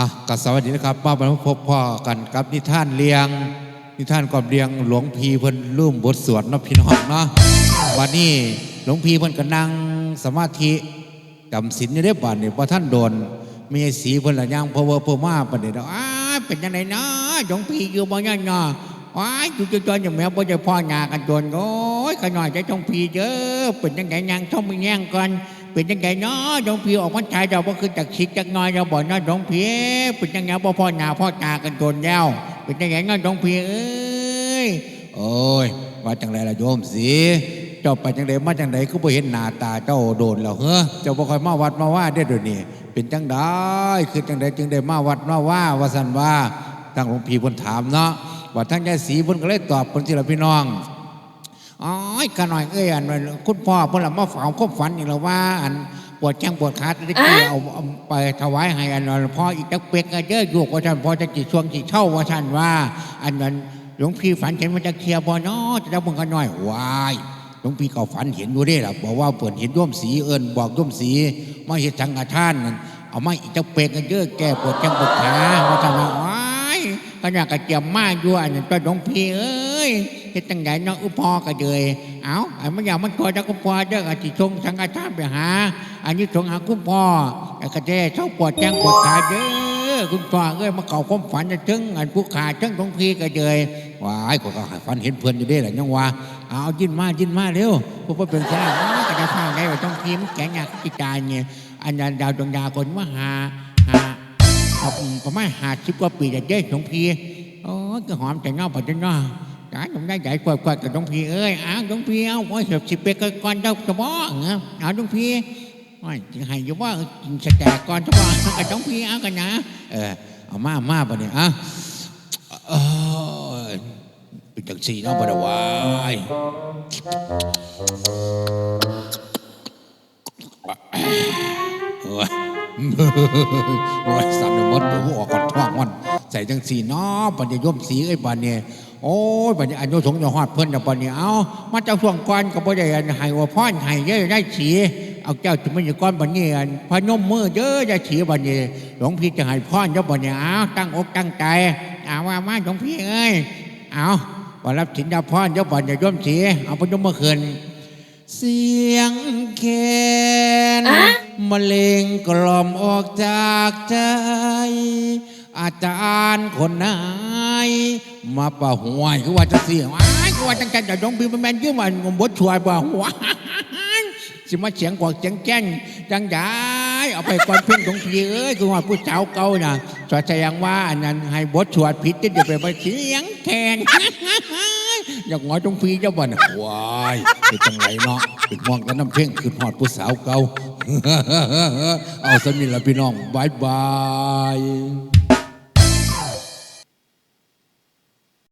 อะกับสวัสดีนะครับมาพบพ่อกันกับนิท่านเลียง นิท่านกอนเลียงหลวงพีเพิ่นร่วมบทสวดเนาะพี่น้องเนาะวันนี้หลวงพีเพิ่นก็นั่งสมาธิจำศีลอยู่ได้บ้านนี่พอท่านโดนมีสีเพิ่นละย่างพอเวอร์พอมาปานนี้ดอกอ้าเป็นยังไงเนาะหลวงพีอยู่บ่ยันเนาะว้ายจุจจนอย่างแม่บ่ได้พ่อหนากันโดนโอ้ยขน่อยจหลวงพีเด้อเป็นยังไงย่างท่องมีแย่งก่อน เป็นยังไงเนาะหลวงพี่ออกพรรษาเราบ่คือจักชิกจักน้อยเราบ่เนาะหลวงพี่เป็นยังไงบ่พ่อหน้าพ่อตากันโดนแล้ว เป็นยังไงเนาะหลวงพี่เอ้ยโอ้ยว่าจังไรล่ะโยมสิเจ้าไปจังไดมาจังไดก็บ่เห็นหน้าตาเจ้าโดนแล้วเฮ้อเจ้าบ่ค่อยมาวัดมาว่าได้เดี๋ยวนี้เป็นจังไดคือจังไดจึงได้มาวัดมาว่าว่าซั่นว่าทางหลวงพี่เพิ่นถามเนาะว่าทางยายศรีเพิ่นก็เลยตอบเพิ่นสิละพี่น้อง อ๋อยกันหน่อยเอ้ยอันว่าคุณพ่อเพิ่นละมาฝังความฝันอีกแล้วว่า อันปวดแข้งปวดขาตะกี้เอาเอาไปถวายให้อันนั้นพ่ออีกจักเป็กก็เยอะอยู่ว่าท่านพ่อจะจิตช่วงจิตเช่าว่าท่านว่า อันนั้นหลวงพี่ฝันเห็นมันจะเคลียร์บ่เนาะจะได้มึงกันหน่อยวายหลวงพี่ก็ฝันเห็นอยู่เด้ล่ะบอกว่าเปิดเห็นร่วมสีเอิญบอกร่วมสีมาเห็นสังฆทานนั่นเอามาอีกจักเป็กก็เยอะแก้ปวดแข้งปวดขาว่าท่านว่า ว้ายาดกระเจียมมากอยู่อันนั้นตัวหลวงพี่เอ้ยเฮ็ดจังไดเนาะอุปอก็เลยเอาไอ้มันอยากมันตัวจักกุปอเด้ออาจิชงสังฆทานไปหา อันนี้สงหาคุณพ่อไอ้กระเจเช้าปวดแจ้งปวดขาเด้อคุณพ่อเอ้ยมาเก่าความฝันจะถึงอันผู้ขาถึงตรงพีก็เลยว้ายก็ก็ฝันเห็นเพื่อนอยู่เด้แหละยังว่าเอายินมายินมาเร็วพวกเพิ่นเป็นแค่ก็จะฟังได้ว่าต้องพีมันแข็งอยากจิตใจเนี่ยอันนั้นดาวดวงดาวคนมหา หาเอาประมาณหาสิบกว่าปีจะเจ๊หลวงพี่โอ้ยก็หอมแต่เงาปัจจุบันจ้าจงได้ใหญ่กว่ากว่ากับหลวงพี่เอ้ยอ้าวหลวงพี่เอาไว้เสียบสิบเปกก่อนเจ้าจะบอกเงี้ยเอาหลวงพี่โอ้ยจะให้ยู่ว่ากินสแตกก่อนจะบอกกับหลวงพี่เอากันนะเออเอามามาปะเนี่ยอะเออเป็นจังสีเนาะบ่ได้วาย โอ้ยสั่นมดหัวกอดท้องมันใส่จังสีเนาะปัญญาย่อมสีไอ้ปัญญาโอ้ยปัญญาอันโยสงฆ์ยอดเพิ่นนะปัญญาเอามาเจ้าช่วงก่อนก็บ่ได้อันให้ว่าพ่อนให้เยอะได้สีเอาเจ้าจุมันอยู่ก้อนปัญญาอันพนมมือเยอะได้สีปัญญาหลวงพี่จะให้พ่อนเจ้าปัญญาเอาตั้งอกตั้งใจเอาว่ามาหลวงพี่เอ้ยเอาว่รับสินดาพ่อนเจ้าปัญญาย่อมสีเอาพนมเมื่อคืนเสียงแคน มะเร็งกล่อมออกจากใจ อาจารย์คนไหนมาป่าหวยคือว่าจะเสียงอ้ายคือว่าจังจังจะดงบีมันแมนยืมมันงมบดช่วยป่าหวยสิมาเสียงกวากเสียงแจ้งจังได้เอาไปก่อนเพ่งของพี่เอ้ยคือว่าผู้สาวเก่าน่ะสวดแสดงว่าอันนั้นให้บทสวดผิดจะเดี๋ยวไปไปเสียงแคน อยากงอยตรงพีเจ้าบ่นวายเป็นจังไรเนาะเป็นห่วงกันน้ำเพ่งคือหอดผู้สาวเก่าเอาสมิละพี่น้องบายบาย